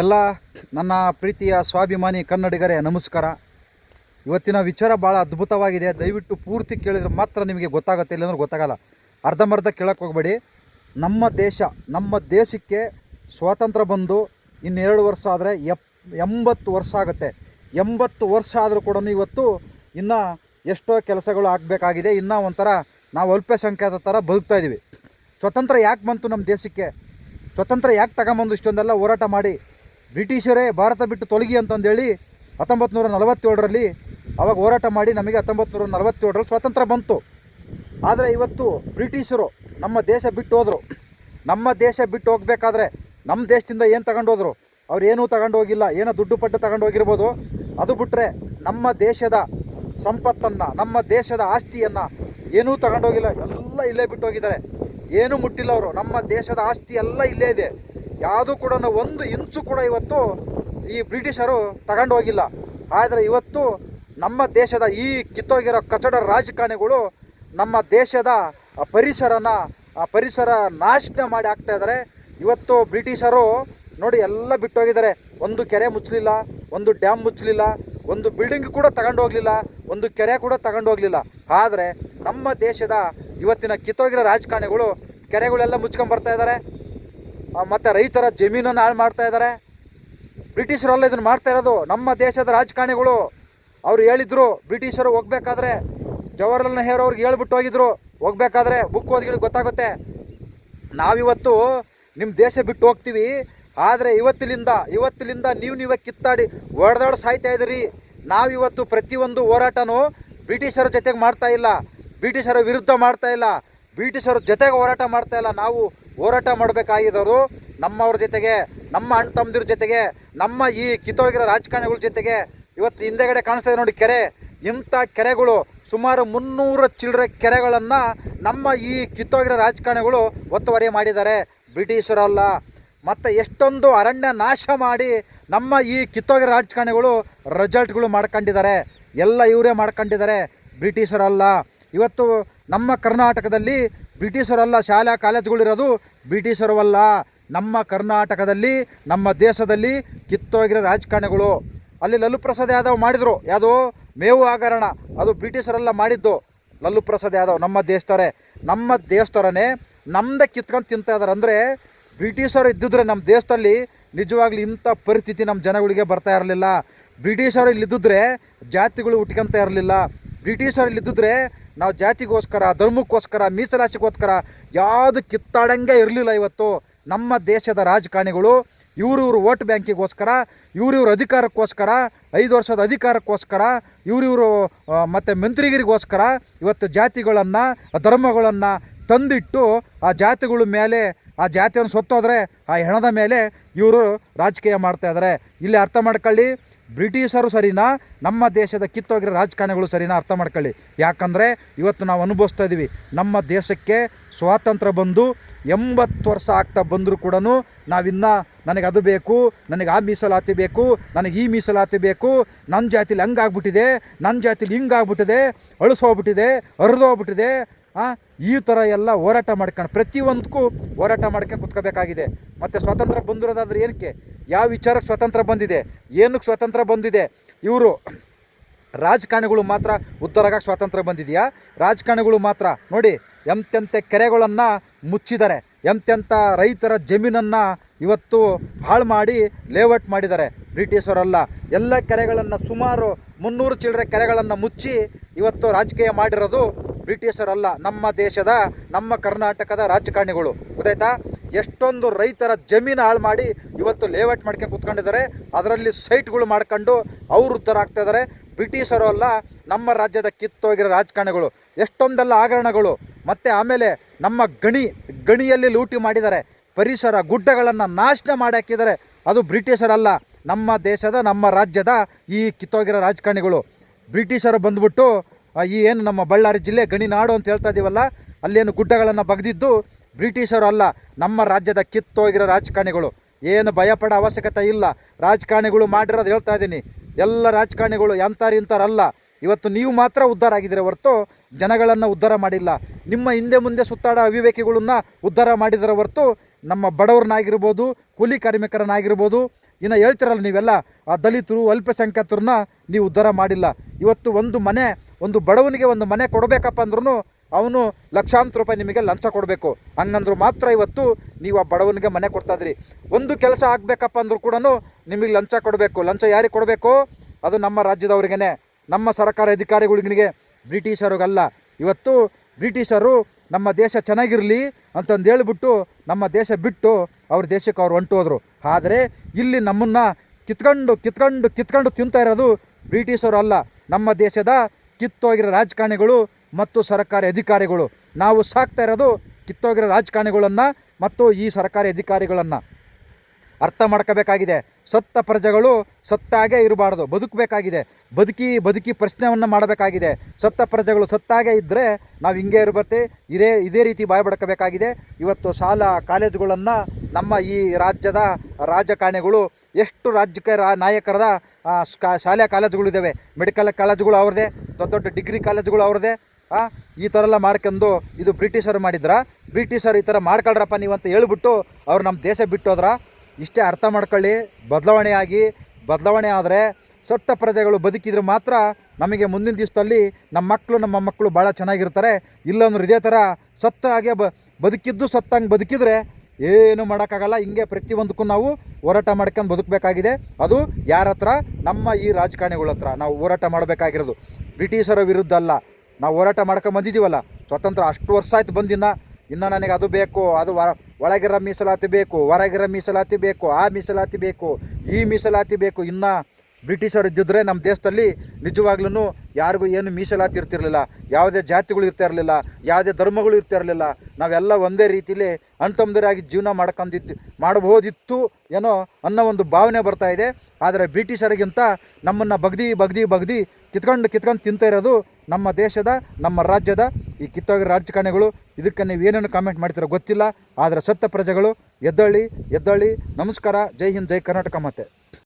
ಎಲ್ಲ ನನ್ನ ಪ್ರೀತಿಯ ಸ್ವಾಭಿಮಾನಿ ಕನ್ನಡಿಗರೇ, ನಮಸ್ಕಾರ. ಇವತ್ತಿನ ವಿಚಾರ ಭಾಳ ಅದ್ಭುತವಾಗಿದೆ. ದಯವಿಟ್ಟು ಪೂರ್ತಿ ಕೇಳಿದ್ರೆ ಮಾತ್ರ ನಿಮಗೆ ಗೊತ್ತಾಗುತ್ತೆ, ಇಲ್ಲಾಂದ್ರೆ ಗೊತ್ತಾಗಲ್ಲ. ಅರ್ಧಂಬರ್ಧ ಕೇಳಕ್ಕೆ ಹೋಗಬೇಡಿ. ನಮ್ಮ ದೇಶ, ನಮ್ಮ ದೇಶಕ್ಕೆ ಸ್ವಾತಂತ್ರ್ಯ ಬಂದು ಇನ್ನೆರಡು ವರ್ಷ ಆದರೆ ಎಪ್, ಎಂಬತ್ತು ವರ್ಷ ಆಗುತ್ತೆ. ಎಂಬತ್ತು ವರ್ಷ ಆದರೂ ಕೂಡ ಇವತ್ತು ಇನ್ನೂ ಎಷ್ಟೋ ಕೆಲಸಗಳು ಆಗಬೇಕಾಗಿದೆ. ಇನ್ನೂ ಒಂಥರ ನಾವು ಅಲ್ಪಸಂಖ್ಯಾತ ಥರ ಬದುಕ್ತಾ ಇದ್ದೀವಿ ಸ್ವತಂತ್ರ ಯಾಕೆ ಬಂತು ನಮ್ಮ ದೇಶಕ್ಕೆ? ಸ್ವತಂತ್ರ ಯಾಕೆ ತಗೊಂಬಂದು ಇಷ್ಟೊಂದೆಲ್ಲ ಹೋರಾಟ ಮಾಡಿ. ಬ್ರಿಟಿಷರೇ ಭಾರತ ಬಿಟ್ಟು ತೊಲಗಿ ಅಂತಂದೇಳಿ ಹತ್ತೊಂಬತ್ತು ನೂರ ನಲವತ್ತೇಳರಲ್ಲಿ ಅವಾಗ ಹೋರಾಟ ಮಾಡಿ ನಮಗೆ ಹತ್ತೊಂಬತ್ತು ನೂರ ನಲವತ್ತೇಳರಲ್ಲಿ ಸ್ವಾತಂತ್ರ್ಯ ಬಂತು. ಆದರೆ ಇವತ್ತು ಬ್ರಿಟಿಷರು ನಮ್ಮ ದೇಶ ಬಿಟ್ಟು ಹೋದರು. ನಮ್ಮ ದೇಶ ಬಿಟ್ಟು ಹೋಗಬೇಕಾದ್ರೆ ನಮ್ಮ ದೇಶದಿಂದ ಏನು ತಗೊಂಡೋದ್ರು ಅವ್ರು ಏನೂ ತಗೊಂಡೋಗಿಲ್ಲ ಏನೋ ದುಡ್ಡು ಪಟ್ಟು ತಗೊಂಡು ಹೋಗಿರ್ಬೋದು. ಅದು ಬಿಟ್ಟರೆ ನಮ್ಮ ದೇಶದ ಸಂಪತ್ತನ್ನು, ನಮ್ಮ ದೇಶದ ಆಸ್ತಿಯನ್ನು ಏನೂ ತಗೊಂಡೋಗಿಲ್ಲ ಎಲ್ಲ ಇಲ್ಲೇ ಬಿಟ್ಟು ಹೋಗಿದ್ದಾರೆ. ಏನೂ ಮುಟ್ಟಿಲ್ಲ ಅವರು. ನಮ್ಮ ದೇಶದ ಆಸ್ತಿ ಎಲ್ಲ ಇಲ್ಲೇ ಇದೆ. ಯಾವುದೂ ಕೂಡ ಒಂದು ಇಂಚು ಕೂಡ ಇವತ್ತು ಈ ಬ್ರಿಟಿಷರು ತಗೊಂಡು ಹೋಗಿಲ್ಲ. ಆದರೆ ಇವತ್ತು ನಮ್ಮ ದೇಶದ ಈ ಕಿತ್ತೋಗಿರೋ ಕಚಡ ರಾಜಕಾರಣಿಗಳು ನಮ್ಮ ದೇಶದ ಪರಿಸರನ ಪರಿಸರ ನಾಶನ ಮಾಡಿ ಹಾಕ್ತಾ ಇದ್ದಾರೆ ಇವತ್ತು ಬ್ರಿಟಿಷರು ನೋಡಿ ಎಲ್ಲ ಬಿಟ್ಟೋಗಿದ್ದಾರೆ. ಒಂದು ಕೆರೆ ಮುಚ್ಚಲಿಲ್ಲ, ಒಂದು ಡ್ಯಾಮ್ ಮುಚ್ಚಲಿಲ್ಲ, ಒಂದು ಬಿಲ್ಡಿಂಗ್ ಕೂಡ ತಗೊಂಡು ಹೋಗಲಿಲ್ಲ, ಒಂದು ಕೆರೆ ಕೂಡ ತಗೊಂಡು ಹೋಗಲಿಲ್ಲ. ಆದರೆ ನಮ್ಮ ದೇಶದ ಇವತ್ತಿನ ಕಿತ್ತೋಗಿರೋ ರಾಜಕಾರಣಿಗಳು ಕೆರೆಗಳೆಲ್ಲ ಮುಚ್ಕೊಂಡು ಬರ್ತಾ ಇದ್ದಾರೆ ಮತ್ತು ರೈತರ ಜಮೀನನ್ನು ಹಾಳು ಮಾಡ್ತಾ ಇದ್ದಾರೆ. ಬ್ರಿಟಿಷರಲ್ಲ ಇದನ್ನು ಮಾಡ್ತಾ ಇರೋದು ನಮ್ಮ ದೇಶದ ರಾಜಕಾರಣಿಗಳು. ಅವ್ರು ಹೇಳಿದ್ರು, ಬ್ರಿಟಿಷರು ಹೋಗ್ಬೇಕಾದ್ರೆ ಜವಾಹರ್ಲಾಲ್ ನೆಹರು ಅವ್ರಿಗೆ ಹೇಳ್ಬಿಟ್ಟು ಹೋಗಿದ್ರು, ಹೋಗ್ಬೇಕಾದ್ರೆ ಬುಕ್ ಓದಿಗಳಿಗೆ ಗೊತ್ತಾಗುತ್ತೆ. ನಾವಿವತ್ತು ನಿಮ್ಮ ದೇಶ ಬಿಟ್ಟು ಹೋಗ್ತೀವಿ, ಆದರೆ ಇವತ್ತಿಲಿಂದ ಇವತ್ತಿಲಿಂದ ನೀವು ನೀವೇ ಕಿತ್ತಾಡಿ ಹೊಡೆದಾಡಿ ಸಾಯ್ತಾ ಇದ್ದೀರಿ. ನಾವಿವತ್ತು ಪ್ರತಿಯೊಂದು ಹೋರಾಟನೂ ಬ್ರಿಟಿಷರ ಜೊತೆಗೆ ಮಾಡ್ತಾ ಇಲ್ಲ. ಬ್ರಿಟಿಷರ ವಿರುದ್ಧ ಮಾಡ್ತಾ ಇಲ್ಲ. ಬ್ರಿಟಿಷರ ಜೊತೆಗೆ ಹೋರಾಟ ಮಾಡ್ತಾ ಇಲ್ಲ. ನಾವು ಹೋರಾಟ ಮಾಡಬೇಕಾಗಿರೋರು ನಮ್ಮವ್ರ ಜೊತೆಗೆ, ನಮ್ಮ ಅಣ್ಣ ತಮ್ಮದಿರ ಜೊತೆಗೆ, ನಮ್ಮ ಈ ಕಿತ್ತೋಗಿರೋ ರಾಜಕಾರಣಿಗಳ ಜೊತೆಗೆ. ಇವತ್ತು ಹಿಂದೆಗಡೆ ಕಾಣಿಸ್ತಾ ನೋಡಿ ಕೆರೆ. ಇಂಥ ಕೆರೆಗಳು ಸುಮಾರು ಮುನ್ನೂರು ಚಿಲ್ಲರೆ ಕೆರೆಗಳನ್ನು ನಮ್ಮ ಈ ಕಿತ್ತೋಗಿರೋ ರಾಜಕಾರಣಿಗಳು ಒತ್ತುವರಿ ಮಾಡಿದ್ದಾರೆ. ಬ್ರಿಟಿಷರಲ್ಲ ಮತ್ತು ಎಷ್ಟೊಂದು ಅರಣ್ಯ ನಾಶ ಮಾಡಿ ನಮ್ಮ ಈ ಕಿತ್ತೋಗಿರೋ ರಾಜಕಾರಣಿಗಳು ರಿಸಲ್ಟ್ಗಳು ಮಾಡ್ಕೊಂಡಿದ್ದಾರೆ. ಎಲ್ಲ ಇವರೇ ಮಾಡ್ಕೊಂಡಿದ್ದಾರೆ. ಬ್ರಿಟಿಷರಲ್ಲ ಇವತ್ತು ನಮ್ಮ ಕರ್ನಾಟಕದಲ್ಲಿ ಬ್ರಿಟಿಷರಲ್ಲ, ಶಾಲಾ ಕಾಲೇಜುಗಳಿರೋದು ಬ್ರಿಟಿಷರವಲ್ಲ. ನಮ್ಮ ಕರ್ನಾಟಕದಲ್ಲಿ, ನಮ್ಮ ದೇಶದಲ್ಲಿ ಕಿತ್ತೋಗಿರೋ ರಾಜಕಾರಣಿಗಳು. ಅಲ್ಲಿ ಲಲ್ಲು ಪ್ರಸಾದ್ ಯಾದವ್ ಮಾಡಿದರು. ಯಾವುದೋ? ಮೇವು ಆಗರಣ ಅದು ಬ್ರಿಟಿಷರೆಲ್ಲ ಮಾಡಿದ್ದು. ಲಲ್ಲು ಪ್ರಸಾದ್ ಯಾದವ್, ನಮ್ಮ ದೇಶದವರೇ. ನಮ್ಮ ದೇಶದವರೇ ನಮ್ಮದೇ ಕಿತ್ಕೊಂಡು ತಿಂತಾ ಇದ್ದಾರೆ ಅಂದರೆ ಬ್ರಿಟಿಷರು ಇದ್ದಿದ್ರೆ ನಮ್ಮ ದೇಶದಲ್ಲಿ ನಿಜವಾಗ್ಲೂ ಇಂಥ ಪರಿಸ್ಥಿತಿ ನಮ್ಮ ಜನಗಳಿಗೆ ಬರ್ತಾ ಇರಲಿಲ್ಲ. ಬ್ರಿಟಿಷರು ಇಲ್ಲಿದ್ದರೆ ಜಾತಿಗಳು ಹುಟ್ಕೊಂತ ಇರಲಿಲ್ಲ. ಬ್ರಿಟಿಷರು ಇಲ್ಲಿದ್ದಿದ್ರೆ ನಾವು ಜಾತಿಗೋಸ್ಕರ, ಧರ್ಮಕ್ಕೋಸ್ಕರ ಮೀಸಲಾತಿಗೋಸ್ಕರ ಯಾವುದು ಕಿತ್ತಾಡಂಗೆ ಇರಲಿಲ್ಲ ಇವತ್ತು ನಮ್ಮ ದೇಶದ ರಾಜಕಾರಣಿಗಳು. ಇವ್ರಿವ್ರು ವೋಟ್ ಬ್ಯಾಂಕಿಗೋಸ್ಕರ, ಇವ್ರಿವ್ರ ಅಧಿಕಾರಕ್ಕೋಸ್ಕರ, ಐದು ವರ್ಷದ ಅಧಿಕಾರಕ್ಕೋಸ್ಕರ, ಇವ್ರಿವರು ಮತ್ತು ಮಂತ್ರಿಗಿರಿಗೋಸ್ಕರ ಇವತ್ತು ಜಾತಿಗಳನ್ನು, ಧರ್ಮಗಳನ್ನು ತಂದಿಟ್ಟು ಆ ಜಾತಿಗಳ ಮೇಲೆ, ಆ ಜಾತಿಯನ್ನು ಸೊತ್ತೋದ್ರೆ ಆ ಹೆಣದ ಮೇಲೆ ಇವರು ರಾಜಕೀಯ ಮಾಡ್ತಾಯಿದ್ದಾರೆ ಇಲ್ಲಿ ಅರ್ಥ ಮಾಡ್ಕೊಳ್ಳಿ. ಬ್ರಿಟಿಷರು ಸರಿನಾ? ನಮ್ಮ ದೇಶದ ಕಿತ್ತೋಗಿರೋ ರಾಜಕಾರಣಿಗಳು ಸರಿನಾ? ಅರ್ಥ ಮಾಡ್ಕೊಳ್ಳಿ. ಯಾಕಂದರೆ ಇವತ್ತು ನಾವು ಅನುಭವಿಸ್ತಾ ಇದ್ದೀವಿ ನಮ್ಮ ದೇಶಕ್ಕೆ ಸ್ವಾತಂತ್ರ್ಯ ಬಂದು ಎಂಬತ್ತು ವರ್ಷ ಆಗ್ತಾ ಬಂದರೂ ಕೂಡ ನಾವಿನ್ನ ನನಗೆ ಅದು ಬೇಕು, ನನಗೆ ಆ ಮೀಸಲಾತಿ ಬೇಕು, ನನಗೆ ಈ ಮೀಸಲಾತಿ ಬೇಕು. ನನ್ನ ಜಾತಿಲಿ ಹಂಗಾಗ್ಬಿಟ್ಟಿದೆ ನನ್ನ ಜಾತಿಲಿ ಹಿಂಗಾಗ್ಬಿಟ್ಟಿದೆ, ಅಳಿಸೋಗ್ಬಿಟ್ಟಿದೆ, ಹರಿದೋಗ್ಬಿಟ್ಟಿದೆ. ಈ ಥರ ಎಲ್ಲ ಹೋರಾಟ ಮಾಡ್ಕೊಂಡು ಪ್ರತಿಯೊಂದಕ್ಕೂ ಹೋರಾಟ ಮಾಡ್ಕೊಂಡು ಕುತ್ಕೋಬೇಕಾಗಿದೆ. ಮತ್ತು ಸ್ವಾತಂತ್ರ್ಯ ಬಂದಿರೋದಾದ್ರೆ ಏನಕ್ಕೆ? ಯಾವ ವಿಚಾರಕ್ಕೆ ಸ್ವಾತಂತ್ರ್ಯ ಬಂದಿದೆ? ಏನಕ್ಕೆ ಸ್ವಾತಂತ್ರ್ಯ ಬಂದಿದೆ? ಇವರು ರಾಜಕಾರಣಿಗಳು ಮಾತ್ರ ಉತ್ತರಾಗಕ್ಕೆ ಸ್ವಾತಂತ್ರ್ಯ ಬಂದಿದೆಯಾ? ರಾಜಕಾರಣಿಗಳು ಮಾತ್ರ. ನೋಡಿ ಎಂತೆಂಥ ಕೆರೆಗಳನ್ನು ಮುಚ್ಚಿದ್ದಾರೆ. ಎಂತೆಂಥ ರೈತರ ಜಮೀನನ್ನು ಇವತ್ತು ಹಾಳು ಮಾಡಿ ಲೇಔಟ್ ಮಾಡಿದ್ದಾರೆ. ಬ್ರಿಟಿಷರಲ್ಲ. ಎಲ್ಲ ಕೆರೆಗಳನ್ನು ಸುಮಾರು ಮುನ್ನೂರು ಚಿಲ್ಲರೆ ಕೆರೆಗಳನ್ನು ಮುಚ್ಚಿ ಇವತ್ತು ರಾಜಕೀಯ ಮಾಡಿರೋದು ಬ್ರಿಟಿಷರಲ್ಲ, ನಮ್ಮ ದೇಶದ, ನಮ್ಮ ಕರ್ನಾಟಕದ ರಾಜಕಾರಣಿಗಳು. ಗೊತ್ತಾಯ್ತಾ? ಎಷ್ಟೊಂದು ರೈತರ ಜಮೀನು ಹಾಳು ಮಾಡಿ ಇವತ್ತು ಲೇಔಟ್ ಮಾಡ್ಕೊಂಡು ಕೂತ್ಕೊಂಡಿದ್ದಾರೆ. ಅದರಲ್ಲಿ ಸೈಟ್ಗಳು ಮಾಡ್ಕೊಂಡು ಅವರು ಉತ್ತರ ಆಗ್ತಾ ಇದ್ದಾರೆ. ಬ್ರಿಟಿಷರು ಅಲ್ಲ, ನಮ್ಮ ರಾಜ್ಯದ ಕಿತ್ತೋಗಿರೋ ರಾಜಕಾರಣಿಗಳು. ಎಷ್ಟೊಂದೆಲ್ಲ ಆಗರಣಗಳು ಮತ್ತು ಆಮೇಲೆ ನಮ್ಮ ಗಣಿ, ಗಣಿಯಲ್ಲಿ ಲೂಟಿ ಮಾಡಿದ್ದಾರೆ. ಪರಿಸರ ಗುಡ್ಡಗಳನ್ನು ನಾಶನ ಮಾಡಿ ಹಾಕಿದ್ದಾರೆ. ಅದು ಬ್ರಿಟಿಷರಲ್ಲ, ನಮ್ಮ ದೇಶದ, ನಮ್ಮ ರಾಜ್ಯದ ಈ ಕಿತ್ತೋಗಿರೋ ರಾಜಕಾರಣಿಗಳು. ಬ್ರಿಟಿಷರು ಬಂದ್ಬಿಟ್ಟು ಈ ಏನು ನಮ್ಮ ಬಳ್ಳಾರಿ ಜಿಲ್ಲೆ ಗಣಿನಾಡು ಅಂತ ಹೇಳ್ತಾ ಇದೀವಲ್ಲ, ಅಲ್ಲೇನು ಗುಡ್ಡಗಳನ್ನು ಬಗ್ದಿದ್ದು ಬ್ರಿಟಿಷರು ಅಲ್ಲ, ನಮ್ಮ ರಾಜ್ಯದ ಕಿತ್ತೋಗಿರೋ ರಾಜಕಾರಣಿಗಳು. ಏನು ಭಯಪಡೋ ಅವಶ್ಯಕತೆ ಇಲ್ಲ, ರಾಜಕಾರಣಿಗಳು ಮಾಡಿರೋದು ಹೇಳ್ತಾ ಇದ್ದೀನಿ ಎಲ್ಲ ರಾಜಕಾರಣಿಗಳು ಎಂಥಾರು ಇಂಥಾರಲ್ಲ. ಇವತ್ತು ನೀವು ಮಾತ್ರ ಉದ್ಧಾರ ಆಗಿದ್ದೀರ ಹೊರತು ಜನಗಳನ್ನು ಉದ್ಧಾರ ಮಾಡಿಲ್ಲ. ನಿಮ್ಮ ಹಿಂದೆ ಮುಂದೆ ಸುತ್ತಾಡೋ ಅವಿವೇಕಿಗಳನ್ನ ಉದ್ಧಾರ ಮಾಡಿದರ ಹೊರತು ನಮ್ಮ ಬಡವ್ರನ್ನಾಗಿರ್ಬೋದು, ಕೂಲಿ ಕಾರ್ಮಿಕರನ್ನಾಗಿರ್ಬೋದು ಇನ್ನು ಹೇಳ್ತಿರಲ್ಲ ನೀವೆಲ್ಲ, ಆ ದಲಿತರು, ಅಲ್ಪಸಂಖ್ಯಾತರನ್ನ ನೀವು ಉದ್ಧಾರ ಮಾಡಿಲ್ಲ. ಇವತ್ತು ಒಂದು ಮನೆ, ಒಂದು ಬಡವನಿಗೆ ಒಂದು ಮನೆ ಕೊಡಬೇಕಪ್ಪ ಅಂದ್ರೂ ಅವನು ಲಕ್ಷಾಂತರ ರೂಪಾಯಿ ನಿಮಗೆ ಲಂಚ ಕೊಡಬೇಕು. ಹಂಗಂದ್ರೂ ಮಾತ್ರ ಇವತ್ತು ನೀವು ಆ ಬಡವನಿಗೆ ಮನೆ ಕೊಡ್ತಾಯಿದ್ರಿ ಒಂದು ಕೆಲಸ ಆಗಬೇಕಪ್ಪ ಅಂದ್ರೂ ಕೂಡ ನಿಮಗೆ ಲಂಚ ಕೊಡಬೇಕು. ಲಂಚ ಯಾರಿಗೆ ಕೊಡಬೇಕು? ಅದು ನಮ್ಮ ರಾಜ್ಯದವ್ರಿಗೇ ನಮ್ಮ ಸರ್ಕಾರ ಅಧಿಕಾರಿಗಳಿಗೆ ಬ್ರಿಟಿಷರಿಗಲ್ಲ. ಇವತ್ತು ಬ್ರಿಟಿಷರು ನಮ್ಮ ದೇಶ ಚೆನ್ನಾಗಿರಲಿ ಅಂತಂದು ಹೇಳ್ಬಿಟ್ಟು ನಮ್ಮ ದೇಶ ಬಿಟ್ಟು ಅವ್ರ ದೇಶಕ್ಕೆ ಅವ್ರು ಹೊಂಟು ಹೋದರು. ಆದರೆ ಇಲ್ಲಿ ನಮ್ಮನ್ನು ಕಿತ್ಕೊಂಡು ಕಿತ್ಕೊಂಡು ಕಿತ್ಕೊಂಡು ತಿಂತಾ ಇರೋದು ಬ್ರಿಟಿಷರು ಅಲ್ಲ. ನಮ್ಮ ದೇಶದ ಕಿತ್ತೋಗಿರೋ ರಾಜಕಾರಣಿಗಳು ಮತ್ತು ಸರ್ಕಾರಿ ಅಧಿಕಾರಿಗಳು. ನಾವು ಸಾಕ್ತಾ ಇರೋದು ಕಿತ್ತೋಗಿರೋ ರಾಜಕಾರಣಿಗಳನ್ನು ಮತ್ತು ಈ ಸರ್ಕಾರಿ ಅಧಿಕಾರಿಗಳನ್ನು. ಅರ್ಥ ಮಾಡ್ಕೋಬೇಕಾಗಿದೆ. ಸತ್ತ ಪ್ರಜೆಗಳು ಸತ್ತಾಗೆ ಇರಬಾರ್ದು. ಬದುಕಬೇಕಾಗಿದೆ. ಬದುಕಿ ಬದುಕಿ ಪ್ರಶ್ನೆಯನ್ನು ಮಾಡಬೇಕಾಗಿದೆ. ಸತ್ತ ಪ್ರಜೆಗಳು ಸತ್ತಾಗೆ ಇದ್ದರೆ ನಾವು ಹಿಂಗೆ ಇರ್ಬತ್ತೆ ಇದೇ ಇದೇ ರೀತಿ ಬಾಯ್ ಬಡ್ಕೋಬೇಕಾಗಿದೆ. ಇವತ್ತು ಶಾಲಾ, ಕಾಲೇಜುಗಳನ್ನು ನಮ್ಮ ಈ ರಾಜ್ಯದ ರಾಜಕಾರಣಿಗಳು ಎಷ್ಟು ರಾಜ್ಯಕ್ಕೆ ರಾ, ನಾಯಕರದ ಶಾಲೆ ಕಾಲೇಜುಗಳಿದ್ದಾವೆ ಮೆಡಿಕಲ್ ಕಾಲೇಜುಗಳು ಅವ್ರದ್ದೇ, ದೊಡ್ಡ ದೊಡ್ಡ ಡಿಗ್ರಿ ಕಾಲೇಜುಗಳು ಅವ್ರದ್ದೇ ಈ ಥರ ಎಲ್ಲ ಮಾಡ್ಕೊಂಡು ಇದು ಬ್ರಿಟಿಷರು ಮಾಡಿದ್ರ? ಬ್ರಿಟಿಷರು ಈ ಥರ ಮಾಡ್ಕೊಳ್ರಪ್ಪ ನೀವು ಅಂತ ಹೇಳ್ಬಿಟ್ಟು ಅವ್ರು ನಮ್ಮ ದೇಶ ಬಿಟ್ಟು ಹೋದ್ರ ಇಷ್ಟೇ ಅರ್ಥ ಮಾಡ್ಕೊಳ್ಳಿ. ಬದಲಾವಣೆಯಾಗಿ, ಬದಲಾವಣೆ ಆದರೆ ಸತ್ತ ಪ್ರಜೆಗಳು ಬದುಕಿದ್ರೆ ಮಾತ್ರ ನಮಗೆ ಮುಂದಿನ ದಿವಸದಲ್ಲಿ ನಮ್ಮ ಮಕ್ಕಳು ನಮ್ಮ ಮಕ್ಕಳು ಭಾಳ ಚೆನ್ನಾಗಿರ್ತಾರೆ. ಇಲ್ಲಂದ್ರೆ ಇದೇ ಥರ ಸತ್ತ ಹಾಗೆ ಬ, ಬದುಕಿದ್ದು ಸತ್ತಂಗೆ ಬದುಕಿದ್ರೆ ಏನು ಮಾಡೋಕ್ಕಾಗಲ್ಲ. ಹಿಂಗೆ ಪ್ರತಿಯೊಂದಕ್ಕೂ ನಾವು ಹೋರಾಟ ಮಾಡ್ಕೊಂಡು ಬದುಕಬೇಕಾಗಿದೆ. ಅದು ಯಾರ ಹತ್ರ? ನಮ್ಮ ಈ ರಾಜಕಾರಣಿಗಳ ಹತ್ರ. ನಾವು ಹೋರಾಟ ಮಾಡಬೇಕಾಗಿರೋದು. ಬ್ರಿಟಿಷರ ವಿರುದ್ಧ ಅಲ್ಲ. ನಾವು ಹೋರಾಟ ಮಾಡ್ಕೊಂಡು ಬಂದಿದ್ದೀವಲ್ಲ. ಸ್ವತಂತ್ರ ಅಷ್ಟು ವರ್ಷ ಆಯ್ತು ಬಂದಿನ್ನ. ಇನ್ನು ನನಗೆ ಅದು ಬೇಕು, ಅದು ಒಳಗಿರೋ ಮೀಸಲಾತಿ ಬೇಕು, ಹೊರಗಿರೋ ಮೀಸಲಾತಿ ಬೇಕು, ಆ ಮೀಸಲಾತಿ ಬೇಕು, ಈ ಮೀಸಲಾತಿ ಬೇಕು, ಇನ್ನು ಬ್ರಿಟಿಷರು ಇದ್ದಿದ್ರೆ ನಮ್ಮ ದೇಶದಲ್ಲಿ ನಿಜವಾಗ್ಲೂ ಯಾರಿಗೂ ಏನು ಮೀಸಲಾತಿ ಇರ್ತಿರ್ಲಿಲ್ಲ. ಯಾವುದೇ ಜಾತಿಗಳು ಇರ್ತಾ ಇರಲಿಲ್ಲ, ಯಾವುದೇ ಧರ್ಮಗಳು ಇರ್ತಾ ಇರಲಿಲ್ಲ. ನಾವೆಲ್ಲ ಒಂದೇ ರೀತಿಲಿ ಅಣ್ತಮ್ಮದರಾಗಿ ಜೀವನ ಮಾಡ್ಕೊಂಡಿದ್ದು ಮಾಡಬಹುದಿತ್ತು ಏನೋ ಅನ್ನೋ ಒಂದು ಭಾವನೆ ಬರ್ತಾ ಇದೆ. ಆದರೆ ಬ್ರಿಟಿಷರಿಗಿಂತ ನಮ್ಮನ್ನು ಬಗ್ದಿ ಬಗ್ದಿ ಬಗ್ದಿ ಕಿತ್ಕೊಂಡು ಕಿತ್ಕೊಂಡು ತಿಂತಾ ಇರೋದು ನಮ್ಮ ದೇಶದ, ನಮ್ಮ ರಾಜ್ಯದ ಈ ಕಿತ್ತೋಗಿರೋ ರಾಜಕಾರಣಿಗಳು. ಇದಕ್ಕೆ ನೀವು ಏನೇನು ಕಾಮೆಂಟ್ ಮಾಡ್ತೀರೋ ಗೊತ್ತಿಲ್ಲ. ಆದರೆ ಸತ್ತ ಪ್ರಜೆಗಳು ಎದ್ದಳ್ಳಿ ಎದ್ದಳ್ಳಿ. ನಮಸ್ಕಾರ. ಜೈ ಹಿಂದ್, ಜೈ ಕರ್ನಾಟಕ ಮತ್ತೆ